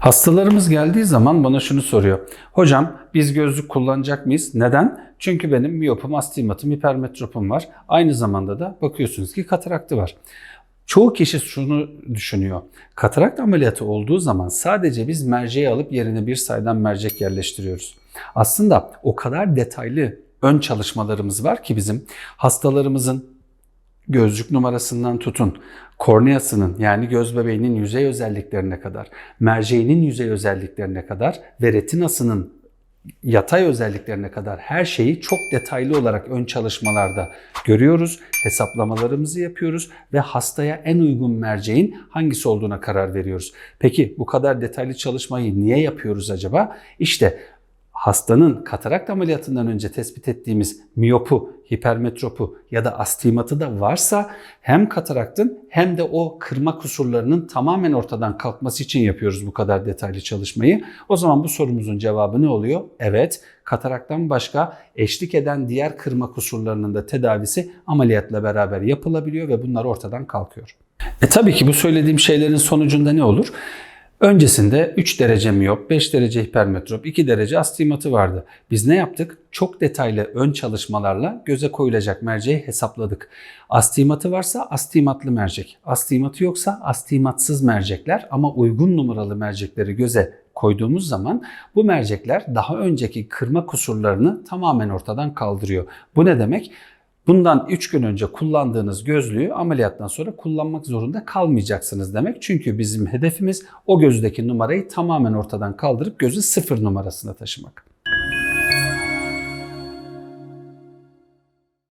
Hastalarımız geldiği zaman bana şunu soruyor. Hocam biz gözlük kullanacak mıyız? Neden? Çünkü benim miyopum, astigmatım, hipermetropum var. Aynı zamanda da bakıyorsunuz ki kataraktı var. Çoğu kişi şunu düşünüyor. Katarakt ameliyatı olduğu zaman sadece biz merceği alıp yerine bir saydam mercek yerleştiriyoruz. Aslında o kadar detaylı ön çalışmalarımız var ki bizim hastalarımızın gözlük numarasından tutun, korneasının yani göz bebeğinin yüzey özelliklerine kadar, merceğinin yüzey özelliklerine kadar ve retinasının yatay özelliklerine kadar her şeyi çok detaylı olarak ön çalışmalarda görüyoruz. Hesaplamalarımızı yapıyoruz ve hastaya en uygun merceğin hangisi olduğuna karar veriyoruz. Peki bu kadar detaylı çalışmayı niye yapıyoruz acaba? İşte hastanın katarakt ameliyatından önce tespit ettiğimiz miyopu, hipermetropu ya da astigmatı da varsa hem kataraktın hem de o kırma kusurlarının tamamen ortadan kalkması için yapıyoruz bu kadar detaylı çalışmayı. O zaman bu sorumuzun cevabı ne oluyor? Evet, kataraktan başka eşlik eden diğer kırma kusurlarının da tedavisi ameliyatla beraber yapılabiliyor ve bunlar ortadan kalkıyor. E tabii ki bu söylediğim şeylerin sonucunda ne olur? Öncesinde 3 derece miyop, 5 derece hipermetrop, 2 derece astigmatı vardı. Biz ne yaptık? Çok detaylı ön çalışmalarla göze koyulacak merceği hesapladık. Astigmatı varsa astigmatlı mercek, astigmatı yoksa astigmatsız mercekler ama uygun numaralı mercekleri göze koyduğumuz zaman bu mercekler daha önceki kırma kusurlarını tamamen ortadan kaldırıyor. Bu ne demek? Bundan 3 gün önce kullandığınız gözlüğü ameliyattan sonra kullanmak zorunda kalmayacaksınız demek. Çünkü bizim hedefimiz o gözdeki numarayı tamamen ortadan kaldırıp gözü sıfır numarasına taşımak.